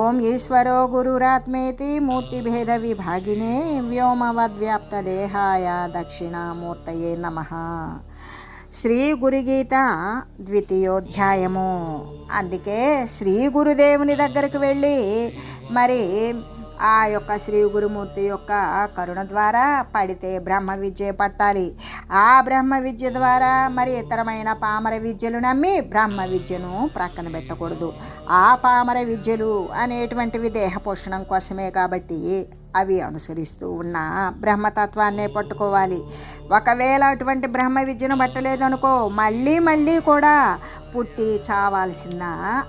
ఓం ఈశ్వరో గురురాత్మేతి మూర్తిభేద విభాగినే వ్యోమవద్వ్యాప్తదేహాయ దక్షిణామూర్తయే నమ. శ్రీ గురుగీత ద్వితీయోధ్యాయము. అందుకే శ్రీ గురుదేవుని దగ్గరికి వెళ్ళి మరి ఆ యొక్క శ్రీ గురుమూర్తి యొక్క కరుణ ద్వారా పడితే బ్రహ్మ విద్య పట్టాలి. ఆ బ్రహ్మ విద్య ద్వారా మరి ఇతరమైన పామర విద్యలు నమ్మి బ్రహ్మ విద్యను ప్రక్కన పెట్టకూడదు. ఆ పామర విద్యలు అనేటువంటివి దేహ పోషణం కోసమే కాబట్టి అవి అనుసరిస్తూ ఉన్న బ్రహ్మతత్వాన్నే పట్టుకోవాలి. ఒకవేళ అటువంటి బ్రహ్మ విద్యను పట్టలేదనుకో మళ్ళీ మళ్ళీ కూడా పుట్టి చావాల్సిన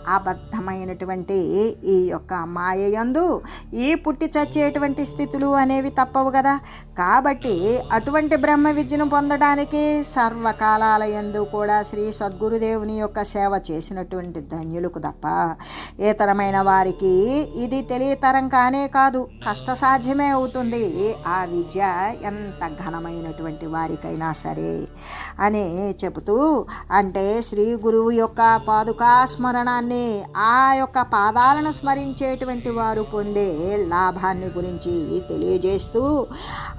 అబద్ధమైనటువంటి ఈ యొక్క మాయయందు ఈ పుట్టి చచ్చేటువంటి స్థితులు అనేవి తప్పవు కదా. కాబట్టి అటువంటి బ్రహ్మ విద్యను పొందడానికి సర్వకాలాల ఎందు కూడా శ్రీ సద్గురుదేవుని యొక్క సేవ చేసినటువంటి ధన్యులకు తప్ప ఇతరమైన వారికి ఇది తెలియతరం కానే కాదు. సాధ్యమే అవుతుంది. ఆ విద్య ఎంత ఘనమైనటువంటి వారికైనా సరే అని చెబుతూ అంటే శ్రీ గురువు యొక్క పాదుకా స్మరణాన్ని ఆ యొక్క పాదాలను స్మరించేటువంటి వారు పొందే లాభాన్ని గురించి తెలియజేస్తూ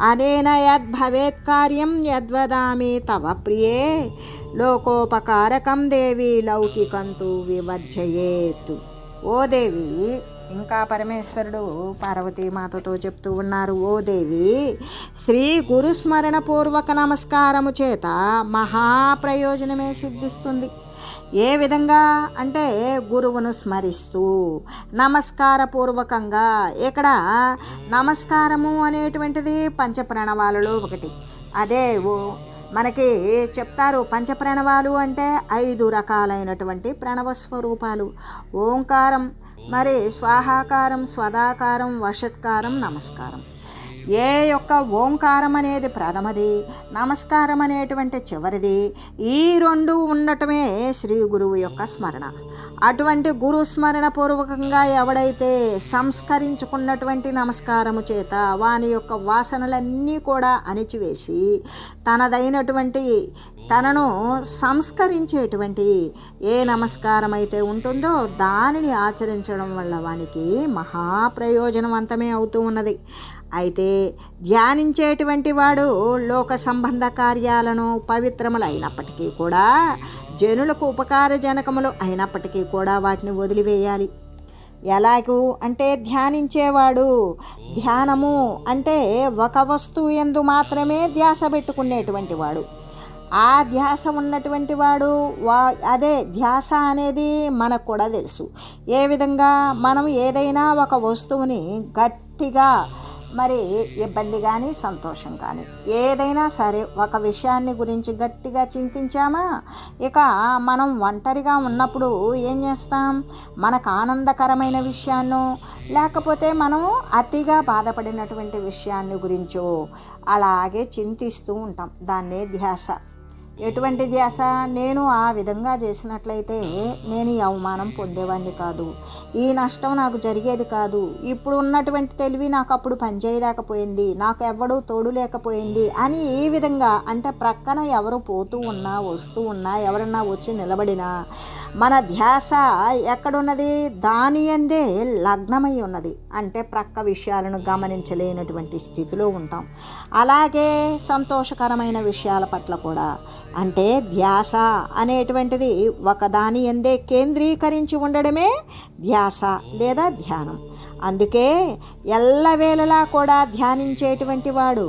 అనేన యద్భవేత్ కార్యం యద్వదామి తవ ప్రియే లోకోపకారకం దేవి లౌకికంతు వివర్జయేత్. ఓ దేవి ఇంకా పరమేశ్వరుడు పార్వతీమాతతో చెప్తూ ఉన్నారు ఓ దేవి శ్రీ గురుస్మరణ పూర్వక నమస్కారము చేత మహాప్రయోజనమే సిద్ధిస్తుంది. ఏ విధంగా? అంటే గురువును స్మరిస్తూ నమస్కారపూర్వకంగా ఇక్కడ నమస్కారము అనేటువంటిది పంచప్రణవాలలో ఒకటి. అదే ఓ మనకి చెప్తారు పంచప్రణవాలు అంటే ఐదు రకాలైనటువంటి ప్రణవ స్వరూపాలు ఓంకారం మరి స్వాహాకారం స్వదాకారం వషట్కారం నమస్కారం. ఏ యొక్క ఓంకారం అనేది ప్రథమది నమస్కారం అనేటువంటి చివరిది ఈ రెండు ఉండటమే శ్రీ గురువు యొక్క స్మరణ. అటువంటి గురు స్మరణ పూర్వకంగా ఎవడైతే సంస్కరించుకున్నటువంటి నమస్కారము చేత వాని యొక్క వాసనలన్నీ కూడా అణిచివేసి తనదైనటువంటి తనను సంస్కరించేటువంటి ఏ నమస్కారం అయితే ఉంటుందో దానిని ఆచరించడం వల్ల వానికి మహాప్రయోజనవంతమే అవుతూ ఉన్నది. అయితే ధ్యానించేటువంటి వాడు లోక సంబంధ కార్యాలను పవిత్రములు అయినప్పటికీ కూడా జనులకు ఉపకారజనకములు అయినప్పటికీ కూడా వాటిని వదిలివేయాలి. ఎలాగూ అంటే ధ్యానించేవాడు ధ్యానము అంటే ఒక వస్తువు ఎందు మాత్రమే ధ్యాస పెట్టుకునేటువంటి వాడు. ఆ ధ్యాస ఉన్నటువంటి వాడు వా అదే ధ్యాస అనేది మనకు కూడా తెలుసు. ఏ విధంగా మనం ఏదైనా ఒక వస్తువుని గట్టిగా మరి ఇబ్బంది కానీ సంతోషం కానీ ఏదైనా సరే ఒక విషయాన్ని గురించి గట్టిగా చింతించామా? ఇక మనం ఒంటరిగా ఉన్నప్పుడు ఏం చేస్తాం? మనకు ఆనందకరమైన విషయాన్నో లేకపోతే మనం అతిగా బాధపడినటువంటి విషయాన్ని గురించో అలాగే చింతిస్తూ ఉంటాం. దాన్నే ధ్యాస. ఎటువంటి ధ్యాస? నేను ఆ విధంగా చేసినట్లయితే నేను ఈ అవమానం పొందేవాడిని కాదు. ఈ నష్టం నాకు జరిగేది కాదు. ఇప్పుడు ఉన్నటువంటి తెలివి నాకు అప్పుడు పనిచేయలేకపోయింది. నాకు ఎవడూ తోడు లేకపోయింది అని ఈ విధంగా అంటే ప్రక్కన ఎవరు పోతూ ఉన్నా వస్తూ ఉన్నా ఎవరన్నా వచ్చి నిలబడినా మన ధ్యాస ఎక్కడున్నది? దాని అందే లగ్నమై ఉన్నది. అంటే ప్రక్క విషయాలను గమనించలేనటువంటి స్థితిలో ఉంటాం. అలాగే సంతోషకరమైన విషయాల పట్ల కూడా. అంటే ధ్యాస అనేటువంటిది ఒకదాని ఎందే కేంద్రీకరించి ఉండడమే ధ్యాస లేదా ధ్యానం. అందుకే ఎల్లవేళలా కూడా ధ్యానించేటువంటి వాడు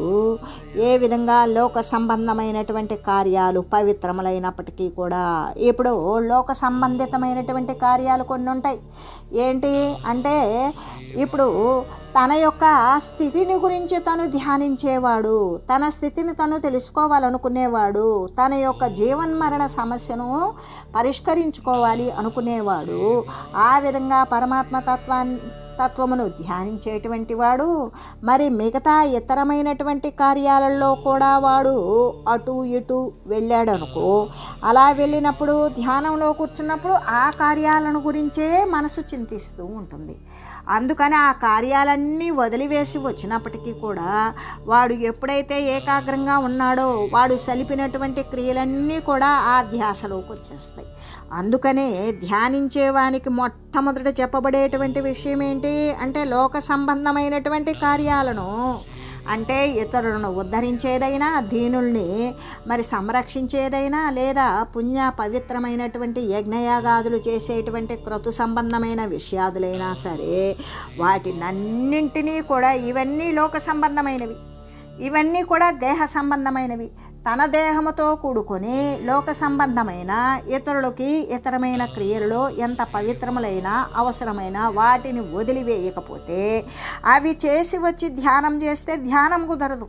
ఏ విధంగా లోక సంబంధమైనటువంటి కార్యాలు పవిత్రములైనప్పటికీ కూడా ఇప్పుడు లోక సంబంధితమైనటువంటి కార్యాలు కొన్ని ఉంటాయి. ఏంటి అంటే ఇప్పుడు తన యొక్క స్థితిని గురించి తను ధ్యానించేవాడు తన స్థితిని తను తెలుసుకోవాలనుకునేవాడు తన యొక్క జీవన్మరణ సమస్యను పరిష్కరించుకోవాలి అనుకునేవాడు ఆ విధంగా పరమాత్మ తత్వాన్ని తత్వమును ధ్యానించేటువంటి వాడు మరి మిగతా ఇతరమైనటువంటి కార్యాలలో కూడా వాడు అటు ఇటు వెళ్ళాడనుకో అలా వెళ్ళినప్పుడు ధ్యానంలో కూర్చున్నప్పుడు ఆ కార్యాలను గురించే మనసు చింతిస్తూ ఉంటుంది. అందుకని ఆ కార్యాలన్నీ వదిలివేసి వచ్చినప్పటికీ కూడా వాడు ఎప్పుడైతే ఏకాగ్రంగా ఉన్నాడో వాడు సలిపినటువంటి క్రియలన్నీ కూడా ఆ ధ్యాసలోకి వచ్చేస్తాయి. అందుకనే ధ్యానించేవానికి మొట్టమొదట చెప్పబడేటువంటి విషయం ఏంటి అంటే లోక సంబంధమైనటువంటి కార్యాలను. అంటే ఇతరులను ఉద్ధరించేదైనా దీనుల్ని మరి సంరక్షించేదైనా లేదా పుణ్య పవిత్రమైనటువంటి యజ్ఞయాగాదులు చేసేటువంటి క్రతు సంబంధమైన విషయాదులైనా సరే వాటినన్నింటినీ కూడా ఇవన్నీ లోక సంబంధమైనవి. ఇవన్నీ కూడా దేహ సంబంధమైనవి. తన దేహముతో కూడుకొని లోక సంబంధమైన ఇతరులకి ఇతరమైన క్రియలలో ఎంత పవిత్రములైన అవసరమైన వాటిని వదిలివేయకపోతే అవి చేసి వచ్చి ధ్యానం చేస్తే ధ్యానం కుదరదు.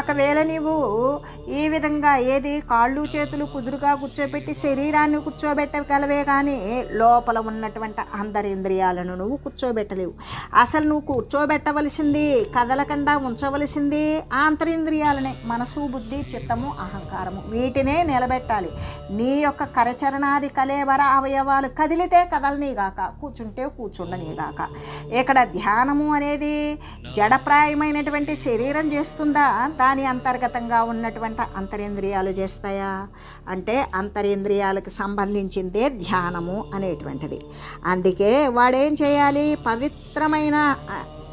ఒకవేళ నీవు ఈ విధంగా ఏది కాళ్ళు చేతులు కుదురుగా కూర్చోబెట్టి శరీరాన్ని కూర్చోబెట్టగలవే కానీ లోపల ఉన్నటువంటి అంతరింద్రియాలను నువ్వు కూర్చోబెట్టలేవు. అసలు నువ్వు కూర్చోబెట్టవలసింది కదలకుండా ఉంచవలసింది ఆంతరింద్రియాలనే మనసు బుద్ధి చిత్తము అహంకారము వీటినే నిలబెట్టాలి. నీ యొక్క కరచరణాది కలేవర అవయవాలు కదిలితే కదలనీగాక కూర్చుంటే కూర్చుండనీగాక. ఇక్కడ ధ్యానము అనేది జడప్రాయమైనటువంటి శరీరం చేస్తుందా? దాని అంతర్గతంగా ఉన్నటువంటి అంతరేంద్రియాలు చేస్తాయా? అంటే అంతరింద్రియాలకు సంబంధించిందే ధ్యానము అనేటువంటిది. అందుకే వాడేం చేయాలి? పవిత్రమైన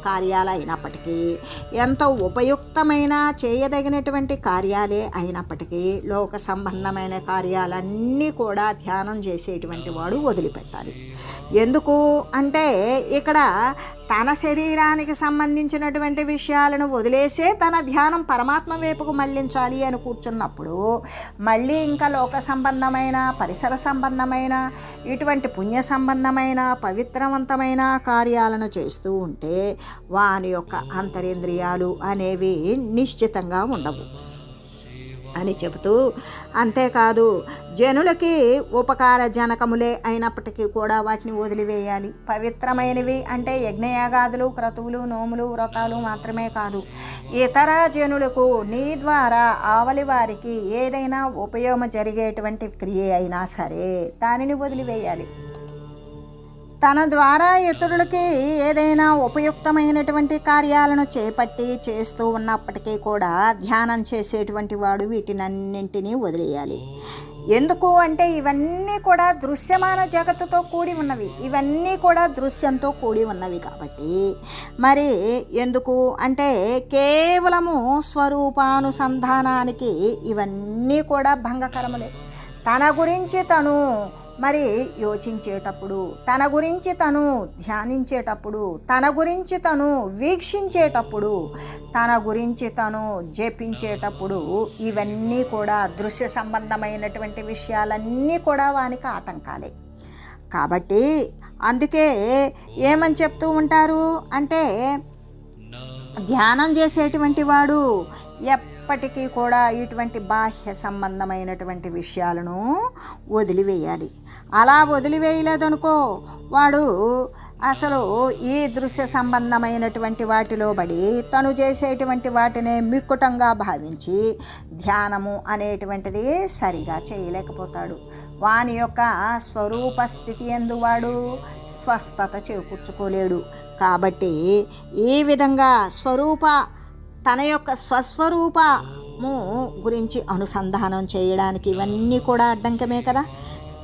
ఆ, కార్యాలు అయినప్పటికీ ఎంతో ఉపయుక్తమైన చేయదగినటువంటి కార్యాలే అయినప్పటికీ లోక సంబంధమైన కార్యాలన్నీ కూడా ధ్యానం చేసేటువంటి వాడు వదిలిపెట్టాలి. ఎందుకు అంటే ఇక్కడ తన శరీరానికి సంబంధించినటువంటి విషయాలను వదిలేసే తన ధ్యానం పరమాత్మ వైపుకు మళ్ళించాలి అని కూర్చున్నప్పుడు మళ్ళీ ఇంకా లోక సంబంధమైన పరిసర సంబంధమైన ఇటువంటి పుణ్య సంబంధమైన పవిత్రవంతమైన కార్యాలను చేస్తూ ఉంటే వాని యొక్క అంతరేంద్రియాలు అనేవి నిశ్చితంగా ఉండవు. అని చెబుతూ అంతేకాదు జనులకి ఉపకార జనకములే అయినప్పటికీ కూడా వాటిని వదిలివేయాలి. పవిత్రమైనవి అంటే యజ్ఞయాగాదులు క్రతువులు నోములు వ్రతాలు మాత్రమే కాదు. ఇతర జనులకు నీ ద్వారా ఆవలి వారికి ఏదైనా ఉపయోగం జరిగేటువంటి క్రియ అయినా సరే దానిని వదిలివేయాలి. తన ద్వారా ఇతరులకి ఏదైనా ఉపయుక్తమైనటువంటి కార్యాలను చేపట్టి చేస్తూ ఉన్నప్పటికీ కూడా ధ్యానం చేసేటువంటి వాడు వీటినన్నింటినీ వదిలేయాలి. ఎందుకు అంటే ఇవన్నీ కూడా దృశ్యమాన జగత్తుతో కూడి ఉన్నవి. ఇవన్నీ కూడా దృశ్యంతో కూడి ఉన్నవి కాబట్టి. మరి ఎందుకు అంటే కేవలము స్వరూపానుసంధానానికి ఇవన్నీ కూడా భంగకరములే. తన గురించి తను మరి యోచించేటప్పుడు తన గురించి తను ధ్యానించేటప్పుడు తన గురించి తను వీక్షించేటప్పుడు తన గురించి తను జపించేటప్పుడు ఇవన్నీ కూడా దృశ్య సంబంధమైనటువంటి విషయాలన్నీ కూడా వానికి ఆటంకాలే. కాబట్టి అందుకే ఏమని చెప్తూ ఉంటారు అంటే ధ్యానం చేసేటువంటి వాడు ఎప్పటికీ కూడా ఇటువంటి బాహ్య సంబంధమైనటువంటి విషయాలను వదిలివేయాలి. అలా వదిలివేయలేదనుకో వాడు అసలు ఈ దృశ్య సంబంధమైనటువంటి వాటిలో పడి తను చేసేటువంటి వాటినే మిక్కుటంగా భావించి ధ్యానము అనేటువంటిది సరిగా చేయలేకపోతాడు. వాని యొక్క స్వరూప స్థితి ఎందు వాడు స్వస్థత చేకూర్చుకోలేడు. కాబట్టి ఈ విధంగా స్వరూప తన యొక్క స్వస్వరూపము గురించి అనుసంధానం చేయడానికి ఇవన్నీ కూడా అడ్డంకమే కదా.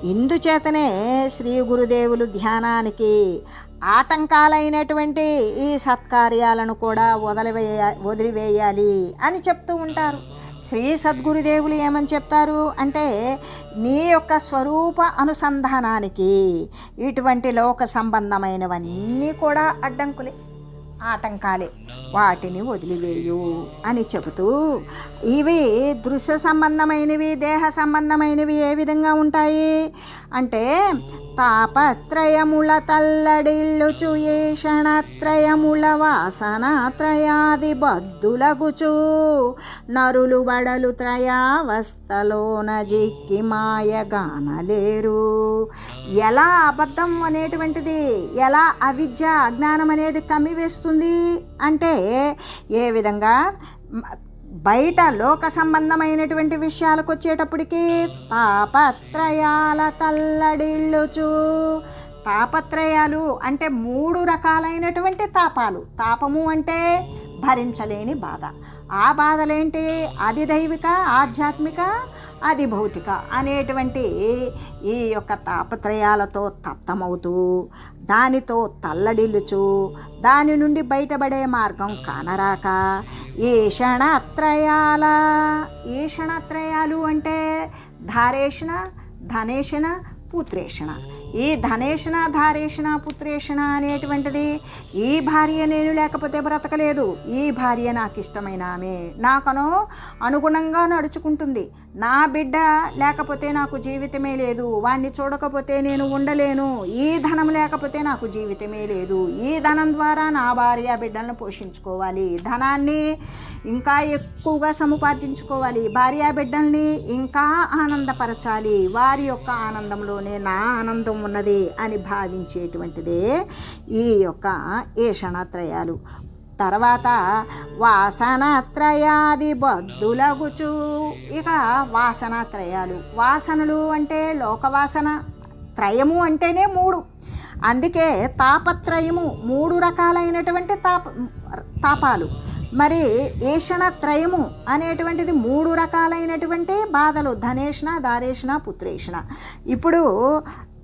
ఇందుచేతనే శ్రీ గురుదేవులు ధ్యానానికి ఆటంకాలైనటువంటి ఈ సత్కార్యాలను కూడా వదిలివేయ వదిలివేయాలి అని చెప్తూ ఉంటారు. శ్రీ సద్గురుదేవులు ఏమని చెప్తారు అంటే నీ యొక్క స్వరూప అనుసంధానానికి ఇటువంటి లోక సంబంధమైనవన్నీ కూడా అడ్డంకులే. ఆటంకాలే. వాటిని వదిలివేయు అని చెబుతూ ఇవి దృశ్య సంబంధమైనవి దేహ సంబంధమైనవి ఏ విధంగా ఉంటాయి? అంటే తాపత్రయముల తల్లడిల్లుచు ఏ వాసనాత్రయాది బద్దులగుచు నరులు బడలు త్రయావస్థలోన జిక్కి మాయగానలేరు ఎలా అబద్ధం అనేటువంటిది ఎలా అవిద్య అజ్ఞానం అనేది కమ్మివేస్తుంది అంటే ఏ విధంగా బయట లోక సంబంధమైనటువంటి విషయాలకు వచ్చేటప్పటికీ తాపత్రయాల తల్లడిల్లుచు. తాపత్రయాలు అంటే మూడు రకాలైనటువంటి తాపాలు. తాపము అంటే భరించలేని బాధ. ఆ బాధలేంటి? అది దైవిక ఆధ్యాత్మిక అది భౌతిక అనేటువంటి ఈ యొక్క తాపత్రయాలతో తప్తమవుతూ దానితో తల్లడిల్లుచు దాని నుండి బయటపడే మార్గం కానరాక ఈషణత్రయాల ఈషణత్రయాలు అంటే ధారేషణ ధనేషణ పుత్రేషణ ఈ ధనేషణ ధారేషణ పుత్రేషణ అనేటువంటిది ఈ భార్య నేను లేకపోతే బ్రతకలేదు. ఈ భార్య నాకు ఇష్టమైన ఆమె. నాకను అనుగుణంగా నడుచుకుంటుంది. నా బిడ్డ లేకపోతే నాకు జీవితమే లేదు. వాణ్ణి చూడకపోతే నేను ఉండలేను. ఈ ధనం లేకపోతే నాకు జీవితమే లేదు. ఈ ధనం ద్వారా నా భార్య బిడ్డలను పోషించుకోవాలి. ధనాన్ని ఇంకా ఎక్కువగా సముపార్జించుకోవాలి. భార్య బిడ్డల్ని ఇంకా ఆనందపరచాలి. వారి యొక్క ఆనందంలోనే నా ఆనందం ఉన్నది అని భావించేటువంటిదే ఈ యొక్క ఏషణత్రయాలు. తర్వాత వాసనత్రయాది బద్దులగుచు. ఇక వాసనత్రయాలు. వాసనలు అంటే లోకవాసన త్రయము అంటేనే మూడు. అందుకే తాపత్రయము మూడు రకాలైనటువంటి తాప తాపాలు. మరి ఏషణ త్రయము అనేటువంటిది మూడు రకాలైనటువంటి బాధలు. ధనేషణ దారేషణ పుత్రేషణ. ఇప్పుడు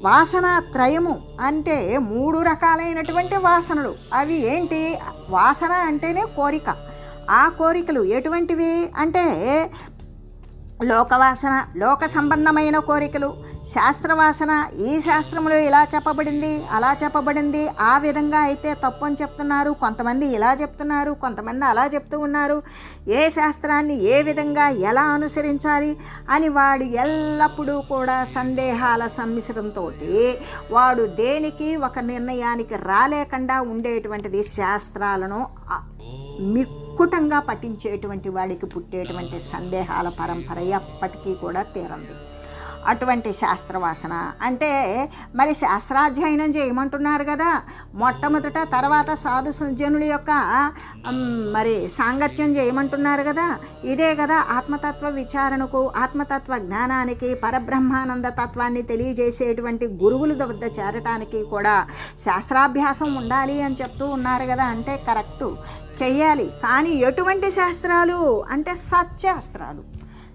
వాసన త్రయము అంటే మూడు రకాలైనటువంటి వాసనలు. అవి ఏంటి? వాసన అంటేనే కోరిక. ఆ కోరికలు ఎటువంటివి? అంటే లోకవాసన లోక సంబంధమైన కోరికలు శాస్త్రవాసన ఈ శాస్త్రంలో ఇలా చెప్పబడింది అలా చెప్పబడింది ఆ విధంగా అయితే తప్పు అని చెప్తున్నారు కొంతమంది ఇలా చెప్తున్నారు కొంతమంది అలా చెప్తూ ఉన్నారు ఏ శాస్త్రాన్ని ఏ విధంగా ఎలా అనుసరించాలి అని వాడు ఎల్లప్పుడూ కూడా సందేహాల సమ్మిశ్రంతో వాడు దేనికి ఒక నిర్ణయానికి రాలేకుండా ఉండేటువంటిది శాస్త్రాలను ఆ, మిక్కుటంగా పఠించేటువంటి వాడికి పుట్టేటువంటి సందేహాల పరంపర ఎప్పటికీ కూడా తీరంది. అటువంటి శాస్త్రవాసన. అంటే మరి శాస్త్రాధ్యయనం చేయమంటున్నారు కదా. మొట్టమొదట తర్వాత సాధు జనుల యొక్క మరి సాంగత్యం చేయమంటున్నారు కదా. ఇదే కదా ఆత్మతత్వ విచారణకు ఆత్మతత్వ జ్ఞానానికి పరబ్రహ్మానంద తత్వాన్ని తెలియజేసేటువంటి గురువుల వద్ద చేరటానికి కూడా శాస్త్రాభ్యాసం ఉండాలి అని చెప్తూ ఉన్నారు కదా. అంటే కరెక్టు. చెయ్యాలి. కానీ ఎటువంటి శాస్త్రాలు? అంటే సత్శాస్త్రాలు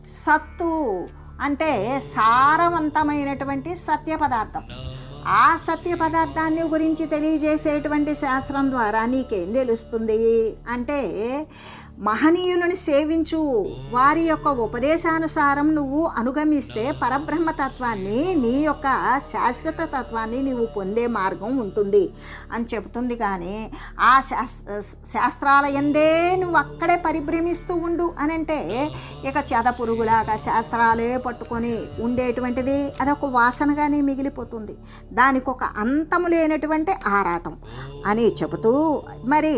సత్తు అంటే సారవంతమైనటువంటి సత్య పదార్థం. ఆ సత్య పదార్థాన్ని గురించి తెలియజేసేటువంటి శాస్త్రం ద్వారా నీకేం తెలుస్తుంది? అంటే మహనీయులను సేవించు. వారి యొక్క ఉపదేశానుసారం నువ్వు అనుగమిస్తే పరబ్రహ్మతత్వాన్ని నీ యొక్క శాశ్వత తత్వాన్ని నీవు పొందే మార్గం ఉంటుంది అని చెబుతుంది కానీ ఆ శాస్త్ర శాస్త్రాల ఎందే నువ్వు అక్కడే పరిభ్రమిస్తూ ఉండు అని అంటే ఇక చెద పురుగులాగా శాస్త్రాలే పట్టుకొని ఉండేటువంటిది అదొక వాసనగానే మిగిలిపోతుంది. దానికి ఒక అంతము లేనటువంటి ఆరాటం అని చెబుతూ మరి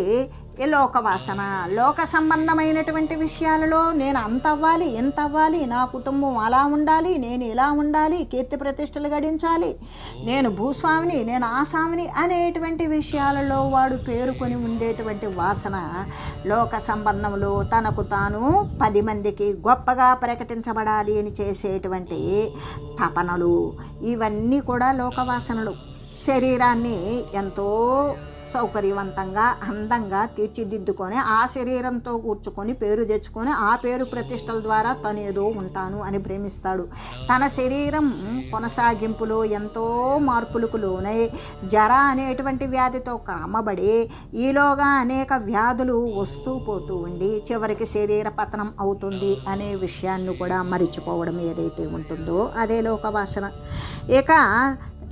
లోక వాసన? లోక సంబంధమైనటువంటి విషయాలలో నేను అంత అవ్వాలి ఎంత అవ్వాలి? నా కుటుంబం అలా ఉండాలి నేను ఇలా ఉండాలి కీర్తి ప్రతిష్టలు గడించాలి నేను భూస్వామిని నేను ఆసామిని అనేటువంటి విషయాలలో వాడు పేరుకొని ఉండేటువంటి వాసన లోక సంబంధంలో తనకు తాను పది మందికి గొప్పగా ప్రకటించబడాలి అని చేసేటువంటి తపనలు. ఇవన్నీ కూడా లోకవాసనలు శరీరాన్ని ఎంతో సౌకర్యవంతంగా అందంగా తీర్చిదిద్దుకొని ఆ శరీరంతో కూర్చుకొని పేరు తెచ్చుకొని ఆ పేరు ప్రతిష్టల ద్వారా తను ఏదో ఉంటాను అని ప్రేమిస్తాడు. తన శరీరం కొనసాగింపులో ఎంతో మార్పులకు లోనై జర అనేటువంటి వ్యాధితో క్రమబడి ఈలోగా అనేక వ్యాధులు వస్తూ పోతూ ఉండి చివరికి శరీర పతనం అవుతుంది అనే విషయాన్ని కూడా మరిచిపోవడం ఏదైతే ఉంటుందో అదే లోకవాసన. ఇక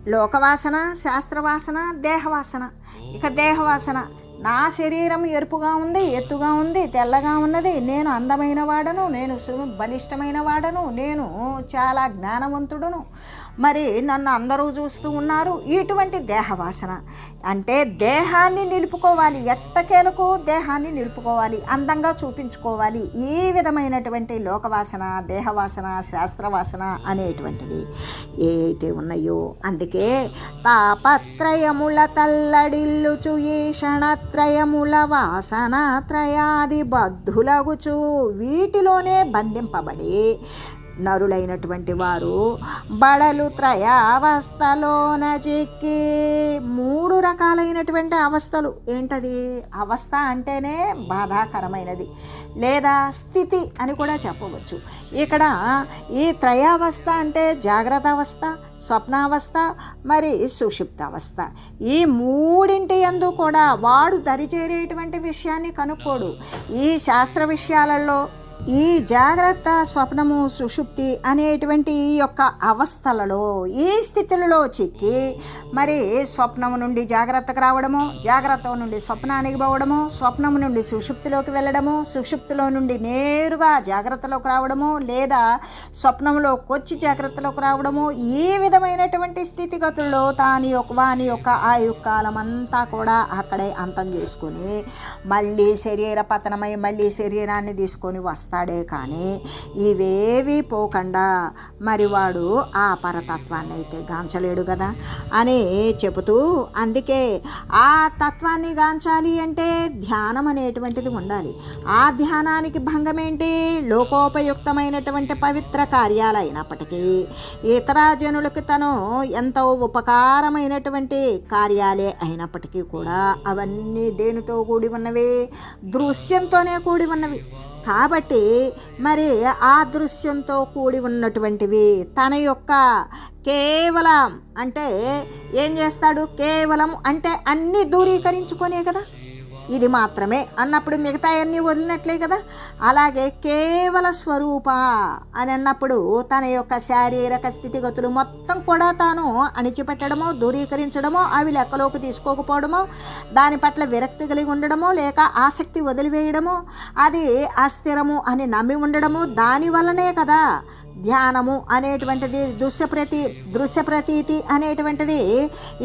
లోకవాసన శాస్త్రవాసన దేహవాసన. ఇక దేహవాసన. నా శరీరం ఎరుపుగా ఉంది ఎత్తుగా ఉంది తెల్లగా ఉన్నది. నేను అందమైన వాడను నేను సు- బలిష్టమైన వాడను నేను చాలా జ్ఞానవంతుడును. మరి నన్ను అందరూ చూస్తూ ఉన్నారు. ఇటువంటి దేహవాసన. అంటే దేహాన్ని నిలుపుకోవాలి. ఎట్టకేలకు దేహాన్ని నిలుపుకోవాలి. అందంగా చూపించుకోవాలి. ఈ విధమైనటువంటి లోకవాసన దేహవాసన శాస్త్రవాసన అనేటువంటిది ఏవైతే ఉన్నాయో అందుకే తాపత్రయముల తల్లడిల్లుచు ఈ క్షణత్రయముల వాసన త్రయాది బద్ధులగుచు వీటిలోనే బంధింపబడి నరులైనటువంటి వారు బడలు త్రయావస్థలోన చిక్కి మూడు రకాలైనటువంటి అవస్థలు. ఏంటది? అవస్థ అంటేనే బాధాకరమైనది లేదా స్థితి అని కూడా చెప్పవచ్చు. ఇక్కడ ఈ త్రయావస్థ అంటే జాగ్రత్త అవస్థ స్వప్నావస్థ మరి సుషుప్తావస్థ ఈ మూడింటి యందు కూడా వాడు దరిచేరేటువంటి విషయాన్ని కనుక్కోడు. ఈ శాస్త్ర విషయాలలో ఈ జాగ్రత్త స్వప్నము సుషుప్తి అనేటువంటి ఈ యొక్క అవస్థలలో ఈ స్థితులలో చిక్కి మరి స్వప్నము నుండి జాగ్రత్తకు రావడము జాగ్రత్త నుండి స్వప్నానికి పోవడము స్వప్నము నుండి సుషుప్తిలోకి వెళ్ళడము సుషుప్తిలో నుండి నేరుగా జాగ్రత్తలోకి రావడము లేదా స్వప్నంలోకి వచ్చి జాగ్రత్తలోకి రావడము ఈ విధమైనటువంటి స్థితిగతుల్లో తాని యొక్క వాని యొక్క ఆయు కాలం అంతా కూడా అక్కడే అంతం చేసుకొని మళ్ళీ శరీర పతనమై మళ్ళీ శరీరాన్ని తీసుకొని చేస్తాడే కానీ ఇవేవి పోకుండా మరి వాడు ఆ పరతత్వాన్ని అయితే గాంచలేడు కదా అని చెబుతూ అందుకే ఆ తత్వాన్ని గాంచాలి అంటే ధ్యానం అనేటువంటిది ఉండాలి. ఆ ధ్యానానికి భంగం ఏంటి లోకోపయుక్తమైనటువంటి పవిత్ర కార్యాలైనప్పటికీ ఇతర జనులకు తను ఎంతో ఉపకారమైనటువంటి కార్యాలే అయినప్పటికీ కూడా అవన్నీ దేనితో కూడి ఉన్నవి? దృశ్యంతోనే కూడి ఉన్నవి. కాబట్టి మరి ఆ దృశ్యంతో కూడి ఉన్నటువంటివి తన యొక్క కేవలం అంటే ఏం చేస్తాడు? కేవలం అంటే అన్నీ దూరీకరించుకొనే కదా? ఇది మాత్రమే అన్నప్పుడు మిగతా అన్నీ వదిలినట్లే కదా? అలాగే కేవల స్వరూప అని అన్నప్పుడు తన యొక్క శారీరక స్థితిగతులు మొత్తం కూడా తాను అణిచిపెట్టడమో దూరీకరించడమో అవి లెక్కలోకి తీసుకోకపోవడమో దాని పట్ల విరక్తి కలిగి ఉండడమో లేక ఆసక్తి వదిలివేయడమో అది అస్థిరము అని నమ్మి ఉండడము దాని వల్లనే కదా ధ్యానము అనేటువంటిది దృశ్యప్రతి దృశ్యప్రతీతి అనేటువంటిది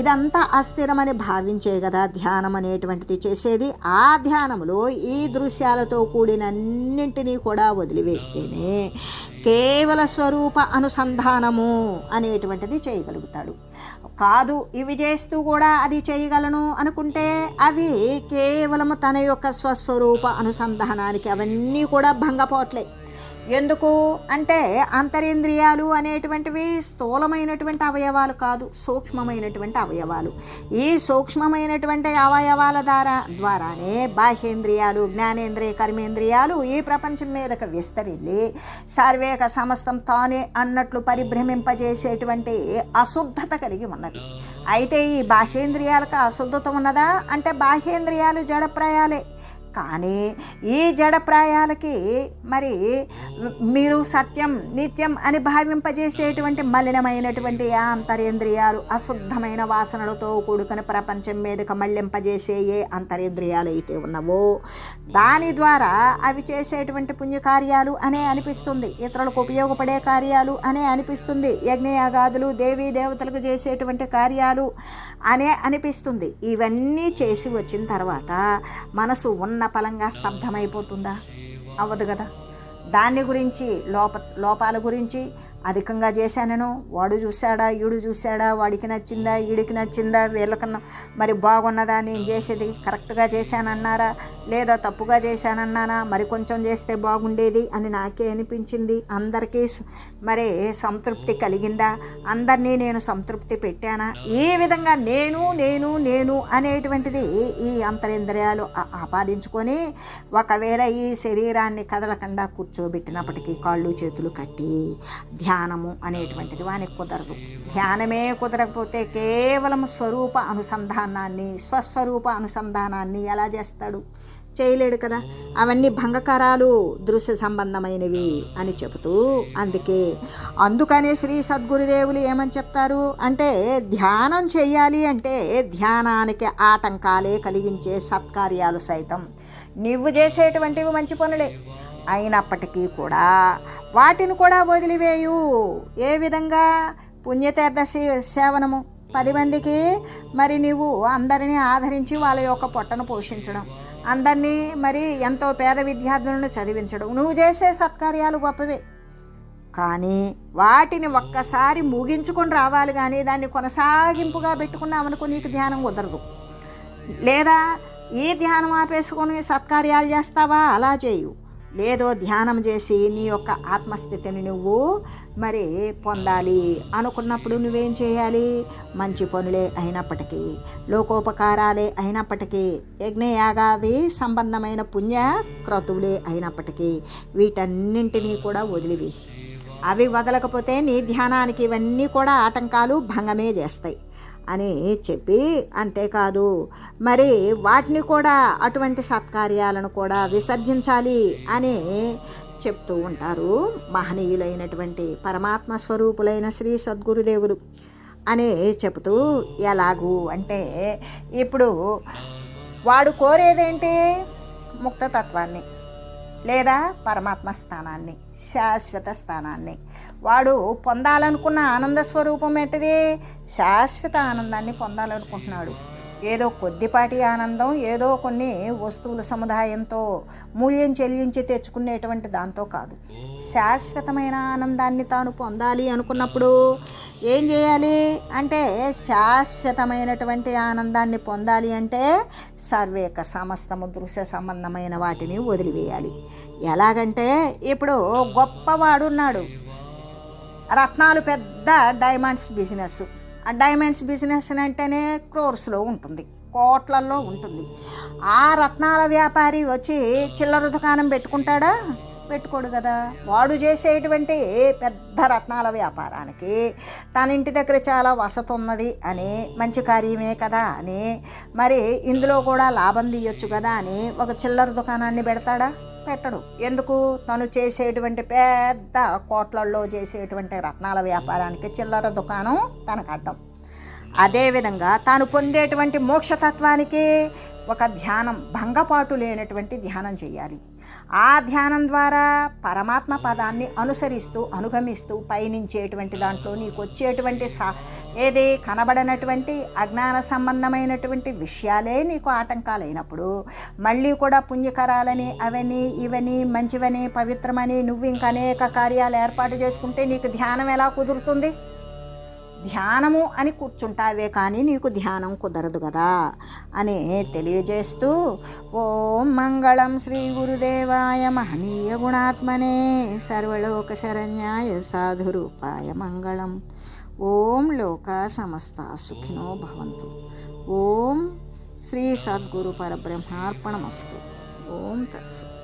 ఇదంతా అస్థిరమని భావించే కదా ధ్యానం అనేటువంటిది చేసేది. ఆ ధ్యానములో ఈ దృశ్యాలతో కూడిన అన్నింటినీ కూడా వదిలివేస్తేనే కేవల స్వరూప అనుసంధానము అనేటువంటిది చేయగలుగుతాడు. కాదు ఇవి చేస్తూ కూడా అది చేయగలను అనుకుంటే అవి కేవలము తన యొక్క స్వస్వరూప అనుసంధానానికి అవన్నీ కూడా భంగపోట్లే. ఎందుకు? అంటే అంతరేంద్రియాలు అనేటువంటివి స్థూలమైనటువంటి అవయవాలు కాదు సూక్ష్మమైనటువంటి అవయవాలు. ఈ సూక్ష్మమైనటువంటి అవయవాల ద్వారా ద్వారానే బాహ్యేంద్రియాలు జ్ఞానేంద్రియ కర్మేంద్రియాలు ఈ ప్రపంచం మీదకు విస్తరిల్లి సర్వేక సమస్తం తానే అన్నట్లు పరిభ్రమింపజేసేటువంటి అశుద్ధత కలిగి ఉన్నది. అయితే ఈ బాహ్యేంద్రియాలకు అశుద్ధత ఉన్నదా? అంటే బాహ్యేంద్రియాలు జడప్రాయాలే. కానీ ఈ జడప్రాయాలకి మరి మీరు సత్యం నిత్యం అని భావింపజేసేటువంటి మలినమైనటువంటి ఆ అంతరేంద్రియాలు అశుద్ధమైన వాసనలతో కూడుకుని ప్రపంచం మీదకి మళ్ళింపజేసే ఏ అంతరేంద్రియాలు అయితే ఉన్నవో దాని ద్వారా అవి చేసేటువంటి పుణ్యకార్యాలు అనే అనిపిస్తుంది. ఇతరులకు ఉపయోగపడే కార్యాలు అనే అనిపిస్తుంది. యజ్ఞయాగాదులు దేవీ దేవతలకు చేసేటువంటి కార్యాలు అనే అనిపిస్తుంది. ఇవన్నీ చేసి వచ్చిన తర్వాత మనసు ఉన్న పలంగా స్తబ్దమైపోతుందా అవ్వదు కదా? దాన్ని గురించి లోప లోపాల గురించి అధికంగా చేశానను వాడు చూశాడా ఈడు చూశాడా వాడికి నచ్చిందా ఈడికి నచ్చిందా వీళ్ళకన్నా మరి బాగున్నదా నేను చేసేది కరెక్ట్గా చేశానన్నారా లేదా తప్పుగా చేశానన్నానా మరి కొంచెం చేస్తే బాగుండేది అని నాకే అనిపించింది. అందరికీ మరి సంతృప్తి కలిగిందా? అందరినీ నేను సంతృప్తి పెట్టానా? ఈ విధంగా నేను నేను నేను అనేటువంటిది ఈ అంతరింద్రియాలు ఆపాదించుకొని ఒకవేళ ఈ శరీరాన్ని కదలకుండా కూర్చోబెట్టినప్పటికీ కాళ్ళు చేతులు కట్టి ధ్యానము అనేటువంటిది వానికి కుదరదు. ధ్యానమే కుదరకపోతే కేవలం స్వరూప అనుసంధానాన్ని స్వస్వరూప అనుసంధానాన్ని ఎలా చేస్తాడు? చేయలేడు కదా. అవన్నీ భంగకరాలు దృశ్య సంబంధమైనవి అని చెబుతూ అందుకే అందుకనే శ్రీ సద్గురుదేవులు ఏమని చెప్తారు? అంటే ధ్యానం చేయాలి అంటే ధ్యానానికి ఆటంకాలే కలిగించే సత్కార్యాలు సైతం. నువ్వు చేసేటువంటివి మంచి పనులే. అయినప్పటికీ కూడా వాటిని కూడా వదిలివేయు. ఏ విధంగా? పుణ్యతీర్థ సేవనము. పది మందికి మరి నీవు అందరినీ ఆదరించి వాళ్ళ యొక్క పొట్టను పోషించడం. అందరినీ మరి ఎంతో పేద విద్యార్థులను చదివించడం. నువ్వు చేసే సత్కార్యాలు గొప్పవే. కానీ వాటిని ఒక్కసారి ముగించుకొని రావాలి కానీ దాన్ని కొనసాగింపుగా పెట్టుకున్నామనుకో నీకు ధ్యానం కుదరదు. లేదా ఈ ధ్యానం ఆపేసుకొని సత్కార్యాలు చేస్తావా? అలా చేయు. లేదో ధ్యానం చేసి నీ యొక్క ఆత్మస్థితిని నువ్వు మరి పొందాలి అనుకున్నప్పుడు నువ్వేం చేయాలి? మంచి పనులే అయినప్పటికీ లోకోపకారాలే అయినప్పటికీ యజ్ఞయాగాది సంబంధమైన పుణ్య క్రతువులే అయినప్పటికీ వీటన్నింటినీ కూడా వదిలివి. అవి వదలకపోతే నీ ధ్యానానికి ఇవన్నీ కూడా ఆటంకాలు భంగమే చేస్తాయి. అని చెప్పి అంతేకాదు. మరి వాటిని కూడా అటువంటి సత్కార్యాలను కూడా విసర్జించాలి అని చెప్తూ ఉంటారు మహనీయులైనటువంటి పరమాత్మ స్వరూపులైన శ్రీ సద్గురుదేవులు అని చెబుతూ ఎలాగూ అంటే ఇప్పుడు వాడు కోరేదేంటి? ముక్తతత్వాన్ని లేదా పరమాత్మ స్థానాన్ని శాశ్వత స్థానాన్ని. వాడు పొందాలనుకున్న ఆనంద స్వరూపం ఏంటిది? శాశ్వత ఆనందాన్ని పొందాలనుకుంటున్నాడు. ఏదో కొద్దిపాటి ఆనందం ఏదో కొన్ని వస్తువుల సముదాయంతో మూల్యం చెల్లించి తెచ్చుకునేటువంటి దాంతో కాదు. శాశ్వతమైన ఆనందాన్ని తాను పొందాలి అనుకున్నప్పుడు ఏం చేయాలి అంటే శాశ్వతమైనటువంటి ఆనందాన్ని పొందాలి అంటే సర్వేక సమస్తము దృశ్య సంబంధమైన వాటిని వదిలివేయాలి. ఎలాగంటే ఇప్పుడు గొప్పవాడున్నాడు రత్నాలు పెద్ద డైమండ్స్ బిజినెస్. ఆ డైమండ్స్ బిజినెస్ అంటేనే క్రోర్స్లో ఉంటుంది కోట్లల్లో ఉంటుంది. ఆ రత్నాల వ్యాపారి వచ్చి చిల్లర దుకాణం పెట్టుకుంటాడా? పెట్టుకోడు కదా. వాడు చేసేటువంటి పెద్ద రత్నాల వ్యాపారానికి తన ఇంటి దగ్గర చాలా వసతి ఉన్నది అని మంచి కార్యమే కదా అని. మరి ఇందులో కూడా లాభం తీయొచ్చు కదా అని ఒక చిల్లర దుకాణాన్ని పెడతాడా? పెట్టడు. ఎందుకు? తను చేసేటువంటి పెద్ద కోట్లల్లో చేసేటువంటి రత్నాల వ్యాపారానికి చిల్లర దుకాణం తనకు అడ్డం అదేవిధంగా తాను పొందేటువంటి మోక్షతత్వానికి ఒక ధ్యానం భంగపాటు లేనటువంటి ధ్యానం చేయాలి. ఆ ధ్యానం ద్వారా పరమాత్మ పదాన్ని అనుసరిస్తూ అనుగమిస్తూ పయనించేటువంటి దాంట్లో నీకు వచ్చేటువంటి సా ఏది కనబడనటువంటి అజ్ఞాన సంబంధమైనటువంటి విషయాలే నీకు ఆటంకాలైనప్పుడు మళ్ళీ కూడా పుణ్యకరాలని అవని ఇవని మంచివని పవిత్రమని నువ్వు ఇంకా అనేక కార్యాలు ఏర్పాటు చేసుకుంటే నీకు ధ్యానం ఎలా కుదురుతుంది? ధ్యానము అని కూర్చుంటావే కానీ నీకు ధ్యానం కుదరదు కదా అని తెలియజేస్తూ ఓం మంగళం శ్రీ గురుదేవాయ మహనీయ గుణాత్మనే సర్వలోక శరణ్యాయ సాధురూపాయ మంగళం. ఓం లోక సమస్త సుఖినో భవంతు. ఓం శ్రీ సద్గురు పరబ్రహ్మార్పణమస్తు. ఓం తత్సత్